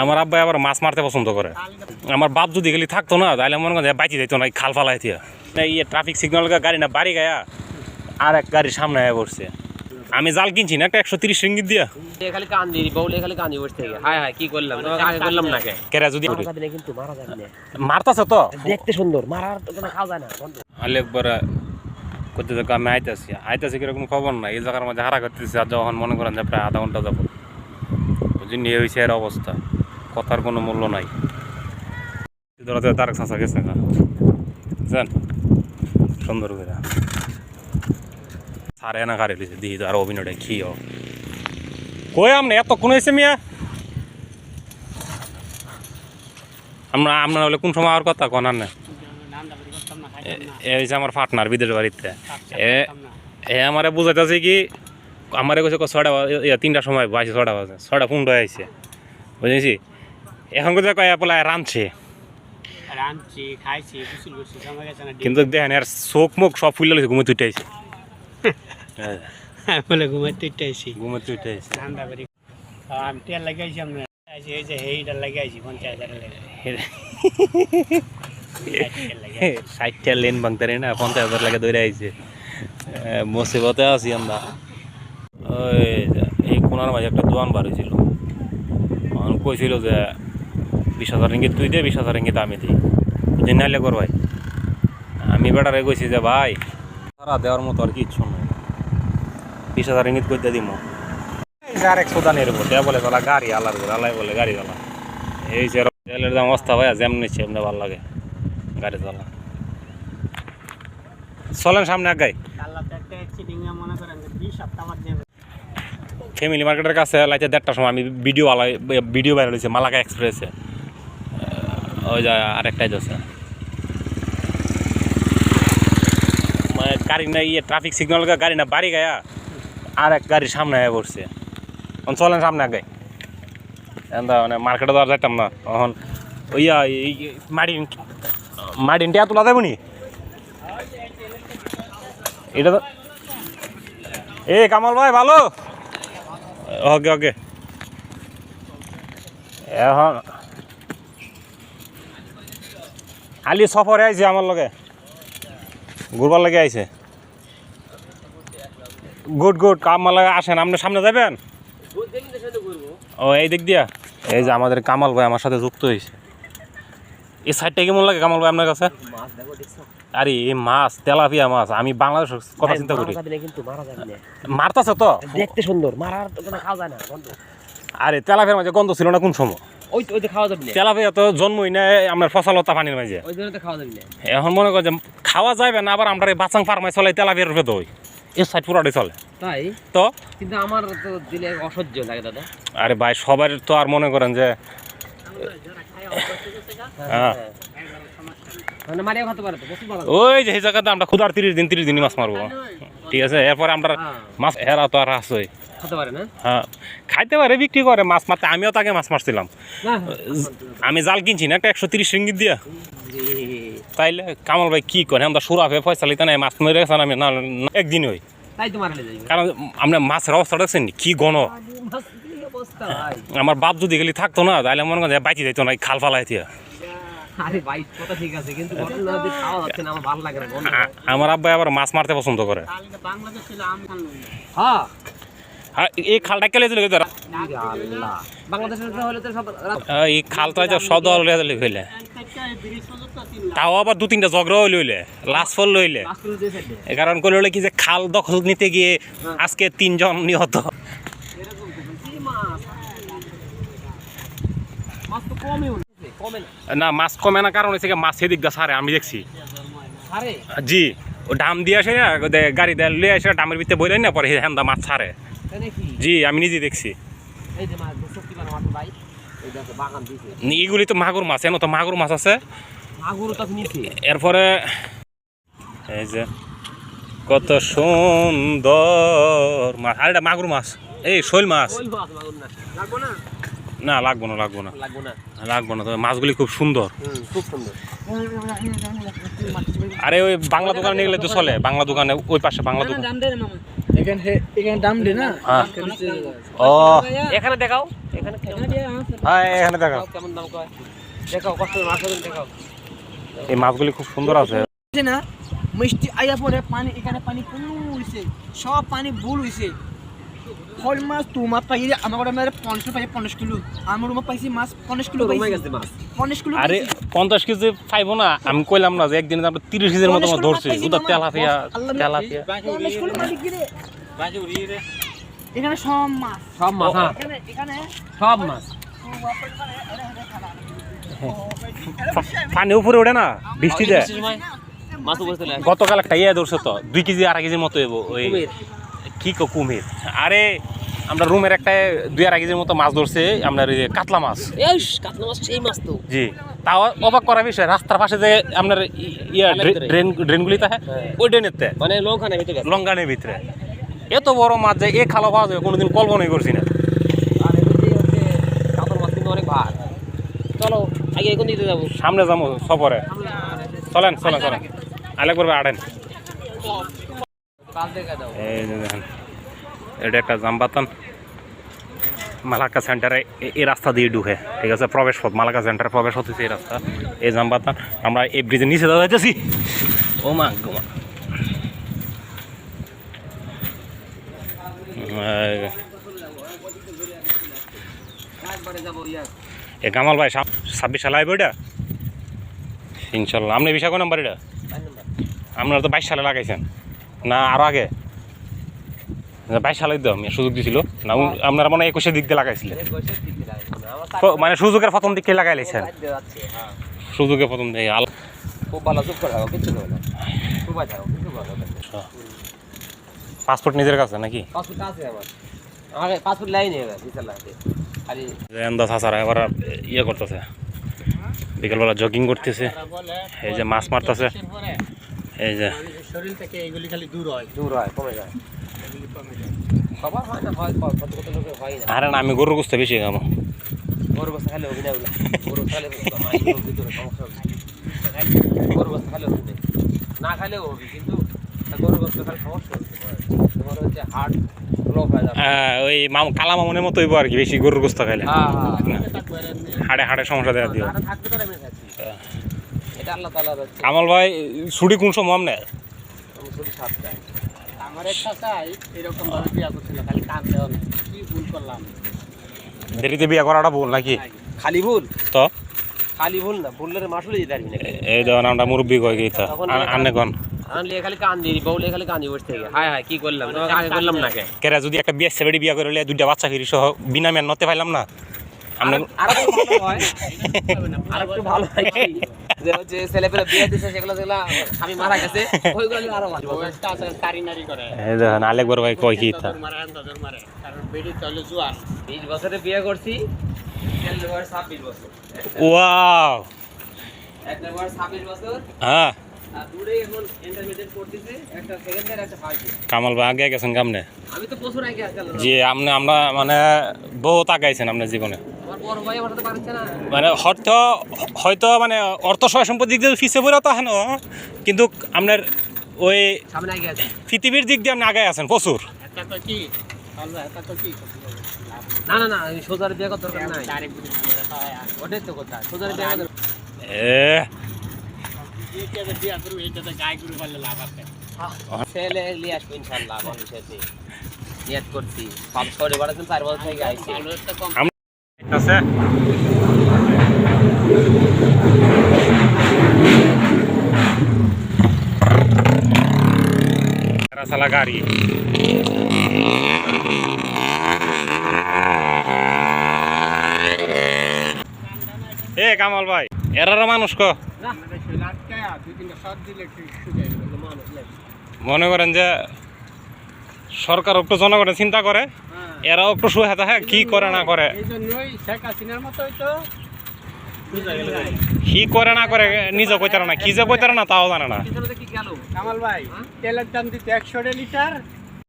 আমার আব্বাই আবার মাছ মারতে পছন্দ করে। আমার বাপ যদি গেলি থাকতো না তাহলে মনে করেন বাইচি যাইতো না খাল ফালাই থিয়া না ইয়ে ট্রাফিক সিগন্যাল গাড়ি না বাড়ি গায়া আর এক গাড়ির সামনে আয়া পড়ছে। আমি জাল কিনছি না একটা একশো তিরিশ রিঙ্গিত দিয়া। খালি কান্দি বউলে খালি কান্দি বসে থেকে। হায় হায় কি করলাম? আগে করলাম না কেরা যদি মারা যাবে না কিন্তু মারা যাবে না। মারতাছে তো? দেখতে সুন্দর মারার তো কোনো খাওয়া যায় না আলে একবার করতে আমি আইতাছি। আইতাছি কীরকম খবর নাই? এই জায়গার মধ্যে হারা করতেছি আর যখন মনে করেন যে প্রায় আধা ঘণ্টা যাব বুঝি নিয়ে হয়েছে এর অবস্থা। কথার কোনো মূল্য নাই। ধরাতে তারেক চাষা গেছে না। বুঝছেন সুন্দর করে। সারে না গাড়ি লিছে দিই আর অভিনয়টা হোক কই আমনে, এতক্ষণ হয়েছে মিয়া? আমরা আমরা হলে কোন সময় আর কথা কনার না এ হয়েছে আমার পার্টনার বিদেশ বাড়িতে। এ এ আমারে বুঝাইতেছে কি, আমারে কইছে ইয়া, তিনটার সময় বাইছে ছটা বাজে, ছয়টা পনেরো আইছে। বুঝেছি? এখন কোথায় কয় আপলা রাঁধছে? রাঁধছি খাইছি গোসল করছি জমা গেছে না কিন্তু দেখেন এর চোখ মুখ সব ফুলে লেগেছে ঘুমে তুইতে আইছে। বলে ঘুমাইতে ইটাইছি ঘুমে তুইতে ঠান্ডা করি। আমি তেল লাগাইছি আমরা আইছি এই যে এইটা লাগাইছি পঞ্চায়েত হাজার ষাটটা লেন ভাঙতে না পঞ্চাশ হাজার লাগে দৌড়ে আইছে। মুসিবতে আছি আমরা। ওই এই কোনার মাঝে একটা দোয়ান বার হয়েছিল কইছিল যে বিশ হাজার রিঙ্গিত তুই দে বিশ হাজার রিঙ্গিত আমি দিই। বুঝি নাইলে কর ভাই? আমি বেটারে কইছি যে ভাই সারা দেওয়ার মতো আর কিচ্ছু নাই। বিশ হাজার রিঙ্গিত করতে দিব আর এক সোদা নেই বলতে বলে তালা গাড়ি আলার করে আলাই বলে গাড়ি চালা এই যে তেলের দাম অবস্থা ভাইয়া যেমনি সেমনি ভালো লাগে গাড়ি চালা চলেন সামনে আগাই। মনে আমার যাবে ফ্যামিলি মার্কেটের কাছে লাইতে দেড়টার সময় আমি ভিডিও আলাই ভিডিও বাইরে হয়েছে মালাকা এক্সপ্রেসে ওই যে আরেকটাই যাচ্ছে। মানে গাড়ি না ইয়ে ট্রাফিক সিগন্যাল গাড়ি না বাড়ি গায়া আর এক গাড়ির সামনে আয়া পড়ছে। তখন চলেন সামনে আগাই এন্দা মানে মার্কেটে তো যাইতাম না। তখন মাডিন মাডিন টিয়া তোলা দেবো নি? এটা তো এ, কামাল ভাই, ভালো? ওকে ওকে। এখন আলি সফরে আইছে আমার লগে। ঘুরবার লাগে আইছে। গুড গুড কামাল আসেন আপনি সামনে যাবেন? ও এই দিক দিয়া। এই যে আমাদের কামাল ভাই আমার সাথে যুক্ত হয়েছে এই সাইডটা কেমন লাগে কামাল ভাই আপনার কাছে? আরে এই মাছ তেলাপিয়া মাছ আমি বাংলাদেশের কথা চিন্তা করি। মারতাছে তো? দেখতে সুন্দর মারার খাওয়া যায় না আরে তেলাপিয়ার মাঝে গন্ধ ছিল না কোন সময়? ওই ওই খাওয়া যাবে না। তেলাপিয়া তো জন্মই না আপনার ফসলতা পানির মাঝে। ওই জন্য তো খাওয়া যাবে না। এখন মনে কর যে খাওয়া যাবে না আবার আমরা এই বাচাং ফার্মায় চলে তেলাপিয়ার রূপে দই এই সাইড পুরাটাই চলে। তাই? তো? কিন্তু আমার তো দিলে অসহ্য লাগে দাদা। আরে ভাই সবার তো আর মনে করেন যে হ্যাঁ। মানে ওই যে এই জায়গাতে আমরা ক্ষুদার তিরিশ দিন তিরিশ দিনই মাছ মারবো। ঠিক আছে এরপরে আমরা হ্যাঁ। মাছ হেরা তো আর আসই খেতে পারে না? হ্যাঁ খাইতে পারে বিক্রি করে মাছ মারতে। আমিও তাকে মাছ মারছিলাম। আমি জাল কিনছি না একটা একশো তিরিশ রিঙ্গিত দিয়া। তাইলে কামাল ভাই কি করে? আমরা সুরা হয়ে পয়সা লিতে নাই মাছ মেরে গেছেন আমি না না, একদিন হই। কারণ আমরা মাছের অবস্থা দেখছেন কি গণ? আমার বাপ যদি গেলি থাকতো না তাহলে মনে করেন বাইচি যাইতো না খাল ফালাই না না। আ- আমার আব্বাই আবার মাছ মারতে পছন্দ করে। এই খালটা কেলে তো এই খালটা যে সদ হইলে হইলে। তাও আবার দু তিনটা ঝগড়াও লইলে লাস্ট ফল লইলে দিয়ে কারণ করলে হলে কি যে খাল দখল নিতে গিয়ে আজকে তিনজন নিহত। না মাছ কমে না কারণ হচ্ছে মাছ সেদিক দা সারে আমি দেখছি। জি ও ডাম দিয়ে আসে না গাড়ি দিয়ে লিয়ে আসে ডামের ভিতরে বইলেন না পরে হ্যান্দা মাছ নাকি জি আমি নিজে দেখছি। এগুলি তো মাগুর মাছ এন তো মাগুর মাছ আছে। এরপরে এই যে কত সুন্দর মাছ। আর এটা মাগুর মাছ। এই শৈল মাছ। না? লাগবো না লাগবো না। লাগবো না। তবে মাছগুলি খুব সুন্দর। আরে ওই বাংলা দোকানে নিয়ে গেলে তো চলে। বাংলা দোকানে ওই পাশে বাংলা দোকান। এখানে এখানে দাম দে না? হ্যাঁ। ও। এখানে দেখাও। এখানে। হ্যাঁ এখানে দেখো কেমন দাম কয়? দেখাও কষ্ট মাছ ধরুন দেখাও। এই মাছগুলি খুব সুন্দর আছে। আছে না? মিষ্টি আইয়া পরে পানি এখানে পানি কুল হইছে। সব পানি ভুল হইছে। শোল মাছ তো মাছ পাই আমার ঘরে মেরে পঞ্চাশ পাইছে পঞ্চাশ কিলো। আমার রুমে পাইছি মাছ পঞ্চাশ কিলো রুমে গেছে মাছ? পঞ্চাশ কিলো আরে পঞ্চাশ কেজি পাইবো না। আমি কইলাম না যে একদিনে আমরা তিরিশ কেজির মতো ধরছি ওটা তেলাপিয়া তেলাপিয়া পঞ্চাশ কিলো মাছ কি রে এখানে সব মাছ। সব মাছ এখানে এখানে। সব মাছ। পানি উপরে ওঠে না? বৃষ্টিতে গতকাল একটা ইয়ে ধরছে তো। দুই কেজি আড়াই কেজির মতো এবো ওই। কি কো কুমির? আরে আমরা রুমের একটা দুই আড়াই কেজির মতো মাছ ধরছে আপনার ওই যে কাতলা মাছ। এই কাতলা মাছ সেই মাছ তো। জি। তাও অবাক করা বিষয় রাস্তার পাশে যে আপনার ইয়া ড্রেন ড্রেনগুলি থাকে হ্যাঁ। ওই ড্রেনেতে। মানে লঙ্কানের ভিতরে গেছে লঙ্গানের ভিতরে। এত বড় মাছ যে এ খালো পাওয়া যাবে কোনোদিন কল্পনাই করছি না। অনেক ভার। চলো আগে এখন দিতে যাব। সামনে যাব সফরে। চলেন চলেন চলেন। আলেক করবে আড়েন দেখেন এটা একটা সেন্টারে এই রাস্তা দিয়ে ঢুকে ঠিক আছে? প্রবেশ পথ মালাক্কা সেন্টারে প্রবেশ হতেছে এই রাস্তা এই জামবাতান। আমরা এই ব্রিজের নিচে দাঁড়া যাইতেছি ও মা গো মা। এই, একবারে যাব ইয়া এ কামাল ভাই ছাব্বিশ সালে আইব এটা? ইনশাল্লাহ। আপনি বিষয় কোন নাম্বার এটা? আপনারা তো বাইশ সালে লাগাইছেন। না আরও আগে। বাইশ সালে তো আমি সুযোগ দিছিল। না আপনারা মনে হয় একুশের দিক দিয়ে লাগাইছিলেন। মানে সুযোগের প্রথম দিকে লাগাই লাইছেন। দিয়ে যাচ্ছে হ্যাঁ সুযোগের প্রথম দিকে আল ভালো পাসপোর্ট নিজের কাছে নাকি? পাসপোর্ট এবার ইয়ে করতেছে। বিকেলবেলা জগিং করতেছে। এই যে মাছ মারতেছে। এই যে। শরীর থেকে এগুলি খালি দূর হয়। দূর হয় কমে যায়। সবার হয় না হয় কত কত কত লোকের হয় না। আরে না আমি গরুর গুস্তে বেশি খাব। গরু বস্তা খালি ওগুলো গরু খালে গরুর সমস্যা খালে হবে। না হবে কিন্তু তা গরু খালে সমস্যা হচ্ছে তোমার হচ্ছে হার্ট ব্লক হয়ে ওই মাম কালা মামনের মতো আর কি বেশি গরুর গুস্ত খাইলে। হ্যাঁ হ্যাঁ। হাড়ে হাড়ে সমস্যা দেওয়া দিও আর থাকবে তো আমি থাকছি এটা আল্লাহ তাআলার হচ্ছে কামাল ভাই ছুটি কোন সময় আমনে? আমি শুধু আমার একটা চাই এরকম ভাবে বিয়া করছিল খালি কাঁদতে হবে। কি ভুল করলাম? দেরিতে বিয়ে করাটা ভুল নাকি? খালি ভুল? তো? খালি ভুল না ভুলের মাসুলে দিতে পারবি না এই দেখুন আমরা মুরব্বী কই গেইতা আনে কন? আনলে খালি কান্দি বউলে খালি থেকে হায় হায় কি করলাম? তোমাকে আগে করলাম না কে? কেরা যদি একটা বিয়ে সেবেড়ি বিয়ে করে দুইটা বাচ্চা ফিরি সহ বিনা মেন নতে পাইলাম না? আমরা আর ভালো হয়। আর একটু ভালো হয় কি? যে হচ্ছে বিয়ে দিচ্ছে সেগুলো যেগুলো স্বামী মারা গেছে ওইগুলো আরও ভালো। বয়সটা আছে তারি নারি করে। এই দেখুন আলেক বড় ভাই কয় কি তা? তোর মারে আন্দাজের মারে। কারণ বেড়ি চলে জুয়ান। বিশ বছরে বিয়ে করছি বছর। ওয়াও! হ্যাঁ। আর দূরে এখন ইন্টারমিডিয়েট করতেছে একটা সেকেন্ড ইয়ার একটা ফার্স্ট ইয়ার কামাল ভাই আগে গেছেন কামনে? আমি তো প্রচুর আগে আজকাল যে আপনি আমরা মানে বহুত আগাইছেন আপনার জীবনে। মানে হয়তো হয়তো মানে অর্থ সহায় সম্পদ দিক দিয়ে ফিসে পড়ে তো হেন, কিন্তু আপনার ওই আগে পৃথিবীর দিক দিয়ে আপনি আগায় আছেন প্রচুর। না না ওটাই তো কথা করছি থেকে আছে। সালা গাড়ি। এ, কামাল ভাই এরারও মানুষ ক? মনে করেন যে সরকার একটু জনগণের চিন্তা করে। এরাও একটু শুয়ে থাকে কি করে না করে? কি করে না করে নিজে কইতারা না? কি যে কইতারা না, তাও জানে না। কামাল ভাই, তেলের দাম দিতে একশো লিটার